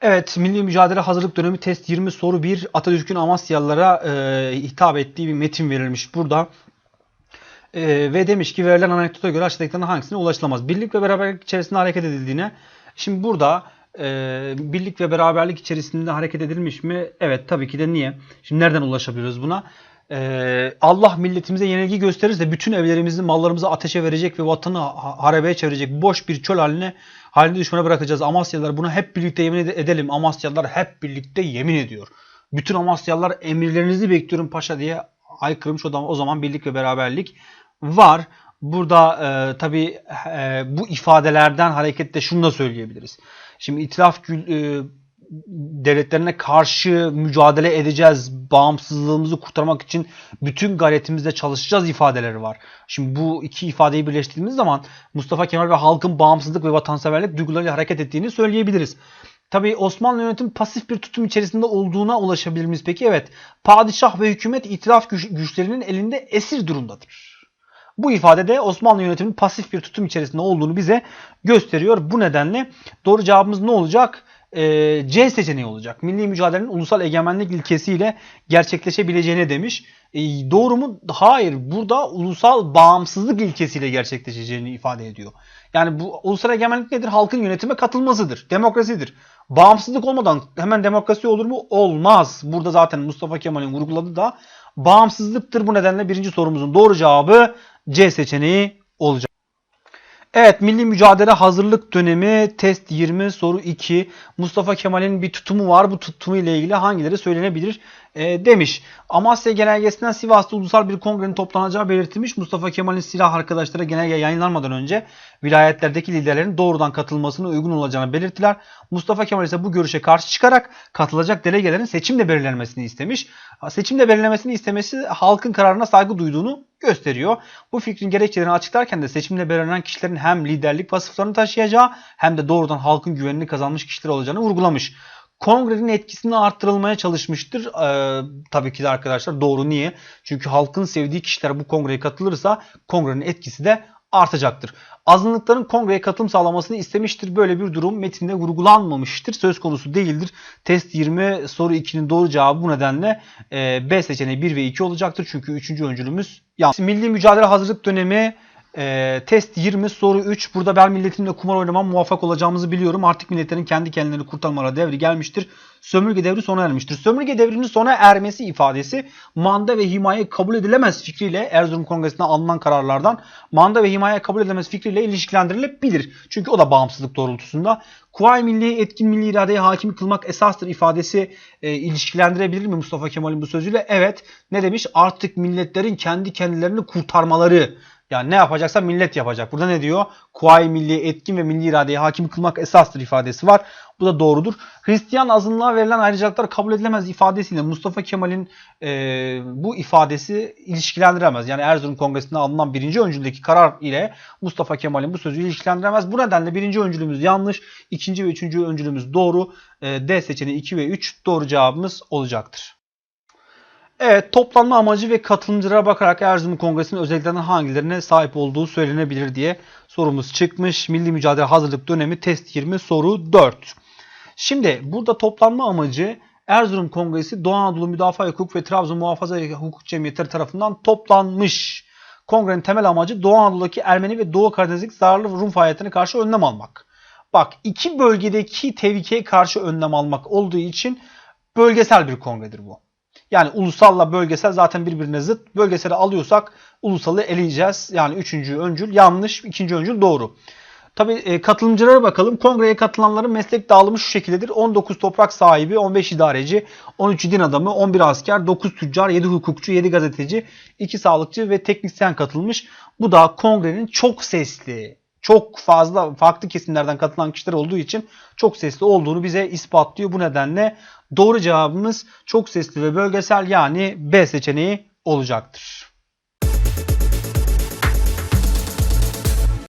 Evet, Milli Mücadele Hazırlık Dönemi Test 20 soru 1 Atatürk'ün Amasyalılara e, hitap ettiği bir metin verilmiş burada. E, ve demiş ki verilen anekdota göre aşağıdakilerden hangisine ulaşılamaz? Birlik ve beraberlik içerisinde hareket edildiğine. Şimdi burada e, birlik ve beraberlik içerisinde hareket edilmiş mi? Evet tabii ki de niye? Şimdi nereden ulaşabiliyoruz buna? E, Allah milletimize yenilgi gösterirse bütün evlerimizi, mallarımızı ateşe verecek ve vatanı ha- harabeye çevirecek boş bir çöl haline halinde düşmana bırakacağız. Amasyalılar buna hep birlikte yemin ede- edelim. Amasyalılar hep birlikte yemin ediyor. Bütün Amasyalılar emirlerinizi bekliyorum paşa diye aykırmış o zaman, o zaman birlik ve beraberlik var. Burada e, tabii e, bu ifadelerden hareketle şunu da söyleyebiliriz. Şimdi itilaf e, devletlerine karşı mücadele edeceğiz. Bağımsızlığımızı kurtarmak için bütün gayretimizle çalışacağız ifadeleri var. Şimdi bu iki ifadeyi birleştirdiğimiz zaman Mustafa Kemal ve halkın bağımsızlık ve vatanseverlik duygularıyla hareket ettiğini söyleyebiliriz. Tabii Osmanlı yönetimi pasif bir tutum içerisinde olduğuna ulaşabilir miyiz peki? Evet. Padişah ve hükümet itilaf güç- güçlerinin elinde esir durumdadır. Bu ifade de Osmanlı yönetiminin pasif bir tutum içerisinde olduğunu bize gösteriyor. Bu nedenle doğru cevabımız ne olacak? Ee, C seçeneği olacak. Milli mücadelenin ulusal egemenlik ilkesiyle gerçekleşebileceğine demiş. Ee, doğru mu? Hayır. Burada ulusal bağımsızlık ilkesiyle gerçekleşeceğini ifade ediyor. Yani bu ulusal egemenlik nedir? Halkın yönetime katılmasıdır. Demokrasidir. Bağımsızlık olmadan hemen demokrasi olur mu? Olmaz. Burada zaten Mustafa Kemal'in vurguladığı da bağımsızlıktır. Bu nedenle birinci sorumuzun doğru cevabı C seçeneği olacak. Evet Milli Mücadele Hazırlık Dönemi Test 20 soru 2. Mustafa Kemal'in bir tutumu var. Bu tutumu ile ilgili hangileri söylenebilir e, demiş. Amasya Genelgesi'nden Sivas'ta ulusal bir kongrenin toplanacağı belirtilmiş. Mustafa Kemal'in silah arkadaşları genelge yayınlanmadan önce vilayetlerdeki liderlerin doğrudan katılmasına uygun olacağını belirttiler. Mustafa Kemal ise bu görüşe karşı çıkarak katılacak delegelerin seçimle belirlenmesini istemiş. Seçimle belirlenmesini istemesi halkın kararına saygı duyduğunu gösteriyor. Bu fikrin gerekçelerini açıklarken de seçimle belirlenen kişilerin hem liderlik vasıflarını taşıyacağı hem de doğrudan halkın güvenini kazanmış kişiler olacağını vurgulamış. Kongrenin etkisini arttırılmaya çalışmıştır. Ee, tabii ki de arkadaşlar doğru niye? Çünkü halkın sevdiği kişiler bu kongreye katılırsa kongrenin etkisi de artacaktır. Azınlıkların kongreye katılım sağlamasını istemiştir. Böyle bir durum metinde vurgulanmamıştır. Söz konusu değildir. Test 20 soru 2'nin doğru cevabı bu nedenle e, B seçeneği 1 ve 2 olacaktır. Çünkü 3. öncülümüz yanlış. Milli Mücadele Hazırlık Dönemi e, test 20 soru 3. Burada ben milletimle kumar oynamam muvaffak olacağımızı biliyorum. Artık milletlerin kendi kendilerini kurtarmaları devri gelmiştir. Sömürge devri sona ermiştir. Sömürge devrinin sona ermesi ifadesi manda ve himaye kabul edilemez fikriyle Erzurum Kongresi'nde alınan kararlardan manda ve himaye kabul edilemez fikriyle ilişkilendirilebilir. Çünkü o da bağımsızlık doğrultusunda. Kuvayi Milli etkin milli iradeye hakim kılmak esastır ifadesi e, ilişkilendirebilir mi Mustafa Kemal'in bu sözüyle? Evet. Ne demiş? Artık milletlerin kendi kendilerini kurtarmaları yani ne yapacaksa millet yapacak. Burada ne diyor? Kuvayi milli etkin ve milli iradeye hakim kılmak esastır ifadesi var. Bu da doğrudur. Hristiyan azınlığa verilen ayrıcalıklar kabul edilemez ifadesiyle Mustafa Kemal'in e, bu ifadesi ilişkilendiremez. Yani Erzurum Kongresi'nde alınan birinci öncüldeki karar ile Mustafa Kemal'in bu sözü ilişkilendiremez. Bu nedenle birinci öncülümüz yanlış. ikinci ve üçüncü öncülümüz doğru. E, D seçeneği 2 ve 3 doğru cevabımız olacaktır. Evet, toplanma amacı ve katılımcılara bakarak Erzurum Kongresi'nin özelliklerinin hangilerine sahip olduğu söylenebilir diye sorumuz çıkmış. Milli Mücadele Hazırlık Dönemi Test 20 soru 4. Şimdi burada toplanma amacı Erzurum Kongresi Doğu Anadolu Müdafaa Hukuk ve Trabzon Muhafaza Hukuk Cemiyetleri tarafından toplanmış. Kongrenin temel amacı Doğu Anadolu'daki Ermeni ve Doğu Karadeniz'deki zararlı Rum faaliyetlerine karşı önlem almak. Bak iki bölgedeki tehlikeye karşı önlem almak olduğu için bölgesel bir kongredir bu. Yani ulusalla bölgesel zaten birbirine zıt. Bölgeseli alıyorsak ulusalı eleyeceğiz. Yani üçüncü öncül yanlış, ikinci öncül doğru. Tabii e, katılımcılara bakalım. Kongreye katılanların meslek dağılımı şu şekildedir. 19 toprak sahibi, 15 idareci, 13 din adamı, 11 asker, 9 tüccar, 7 hukukçu, 7 gazeteci, 2 sağlıkçı ve teknisyen katılmış. Bu da kongrenin çok sesli, çok fazla farklı kesimlerden katılan kişiler olduğu için çok sesli olduğunu bize ispatlıyor. Bu nedenle doğru cevabımız çok sesli ve bölgesel yani B seçeneği olacaktır.